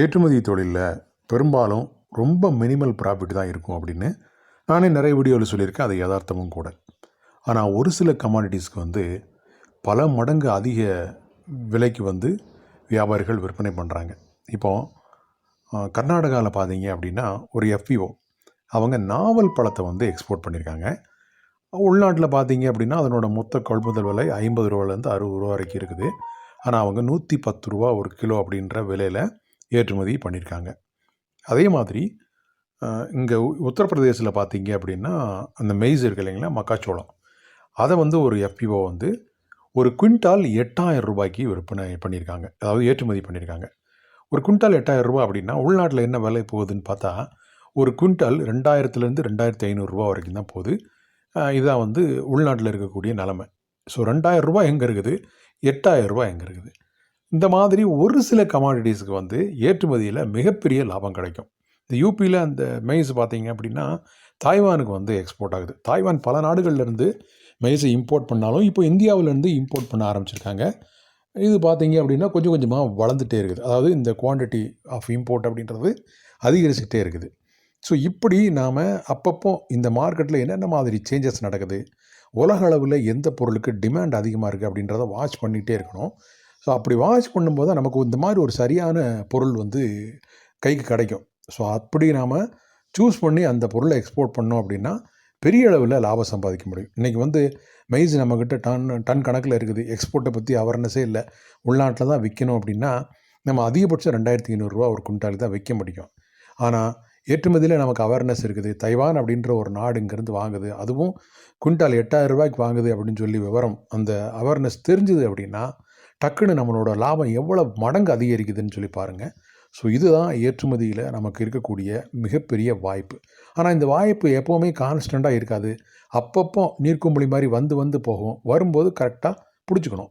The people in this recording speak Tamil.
ஏற்றுமதி தொழிலில் பெரும்பாலும் ரொம்ப மினிமல் ப்ராஃபிட் தான் இருக்கும் அப்படின்னு நானே நிறைய வீடியோவில் சொல்லியிருக்கேன். அது யதார்த்தமும் கூட. ஆனால் ஒரு சில கமாடிட்டிஸ்க்கு வந்து பல மடங்கு அதிக விலைக்கு வந்து வியாபாரிகள் விற்பனை பண்ணுறாங்க இப்போது கர்நாடகாவில் பார்த்தீங்க அப்படின்னா ஒரு எஃப்இஓ அவங்க நாவல் பழத்தை வந்து எக்ஸ்போர்ட் பண்ணியிருக்காங்க உள்நாட்டில் பார்த்தீங்க அப்படின்னா அதனோட மொத்த கொள்முதல் விலை ஐம்பது ரூபாலேருந்து அறுபது ரூபா வரைக்கும் இருக்குது. ஆனால் அவங்க நூற்றி பத்து ரூபா ஒரு கிலோ அப்படின்ற விலையில் ஏற்றுமதி பண்ணியிருக்காங்க. அதே மாதிரி இங்கே உத்தரப்பிரதேசில் பார்த்தீங்க அப்படின்னா அந்த மெய்ஸ் இருக்கு இல்லைங்களா மக்காச்சோளம். அதை வந்து ஒரு எஃபிஓ வந்து ஒரு குவிண்டால் எட்டாயிரம் ரூபாய்க்கு விற்பனை பண்ணியிருக்காங்க. அதாவது ஏற்றுமதி பண்ணியிருக்காங்க. ஒரு குவிண்டால் எட்டாயிரம் ரூபா அப்படின்னா உள்நாட்டில் என்ன விலை போகுதுன்னு பார்த்தா ஒரு குவிண்டால் ரெண்டாயிரத்துலேருந்து ரெண்டாயிரத்தி ஐநூறுரூவா வரைக்கும் தான் போகுது. இதுதான் வந்து உள்நாட்டில் இருக்கக்கூடிய நிலமை. ஸோ ரெண்டாயிரம் ரூபாய் எங்கே இருக்குது? எட்டாயிரம் ரூபாய் எங்கே இருக்குது? இந்த மாதிரி ஒரு சில கமாடிட்டிஸ்க்கு வந்து ஏற்றுமதியில் மிகப்பெரிய லாபம் கிடைக்கும். இந்த யூபியில் அந்த மெய்ஸ் பார்த்தீங்க அப்படின்னா தாய்வானுக்கு வந்து எக்ஸ்போர்ட் ஆகுது. தாய்வான் பல நாடுகள்லேருந்து மெய்ஸை இம்போர்ட் பண்ணாலும் இப்போ இந்தியாவிலேருந்து இம்போர்ட் பண்ண ஆரம்பிச்சிருக்காங்க. இது பார்த்தீங்க அப்படின்னா கொஞ்சம் கொஞ்சமாக வளர்ந்துட்டே இருக்குது. அதாவது இந்த குவாண்டிட்டி ஆஃப் இம்போர்ட் அப்படின்றது அதிகரிச்சுக்கிட்டே இருக்குது. ஸோ இப்படி நாம் அப்பப்போ இந்த மார்க்கெட்டில் என்னென்ன மாதிரி சேஞ்சஸ் நடக்குது? உலக அளவில் எந்த பொருளுக்கு டிமாண்ட் அதிகமாக இருக்குது அப்படின்றத வாட்ச் பண்ணிகிட்டே இருக்கணும். ஸோ அப்படி வாட்ச் பண்ணும்போது தான் நமக்கு இந்த மாதிரி ஒரு சரியான பொருள் வந்து கைக்கு கிடைக்கும். ஸோ அப்படி நாம் சூஸ் பண்ணி அந்த பொருளை எக்ஸ்போர்ட் பண்ணோம் அப்படின்னா பெரிய அளவில் லாபம் சம்பாதிக்க முடியும். இன்றைக்கி வந்து மெய்ஸ் நம்மக்கிட்ட டன் டன் கணக்கில் இருக்குது. எக்ஸ்போர்ட்டை பற்றி அவேர்னஸே இல்லை. உள்நாட்டில் தான் விற்கணும் அப்படின்னா நம்ம அதிகபட்சம் ரெண்டாயிரத்தி ஐநூறுரூவா ஒரு குவிண்டாலுக்கு தான் விற்க முடியும். ஆனால் ஏற்றுமதியில் நமக்கு அவேர்னஸ் இருக்குது. தைவான் அப்படின்ற ஒரு நாடு இங்கேருந்து வாங்குது. அதுவும் குவிண்டால் எட்டாயிரம் ரூபாய்க்கு வாங்குது அப்படின்னு சொல்லி விவரம் அந்த அவேர்னஸ் தெரிஞ்சுது அப்படின்னா டக்குன்னு நம்மளோட லாபம் எவ்வளோ மடங்கு அதிகரிக்குதுன்னு சொல்லி பாருங்கள் ஸோ இதுதான் ஏற்றுமதியில் நமக்கு இருக்கக்கூடிய மிகப்பெரிய வாய்ப்பு. ஆனால் இந்த வாய்ப்பு எப்போவுமே கான்ஸ்டண்ட்டாக இருக்காது. அப்பப்போ நீர்க்கும்பளி மாதிரி வந்து வந்து போகும். வரும்போது கரெக்டாக பிடிச்சிக்கணும்.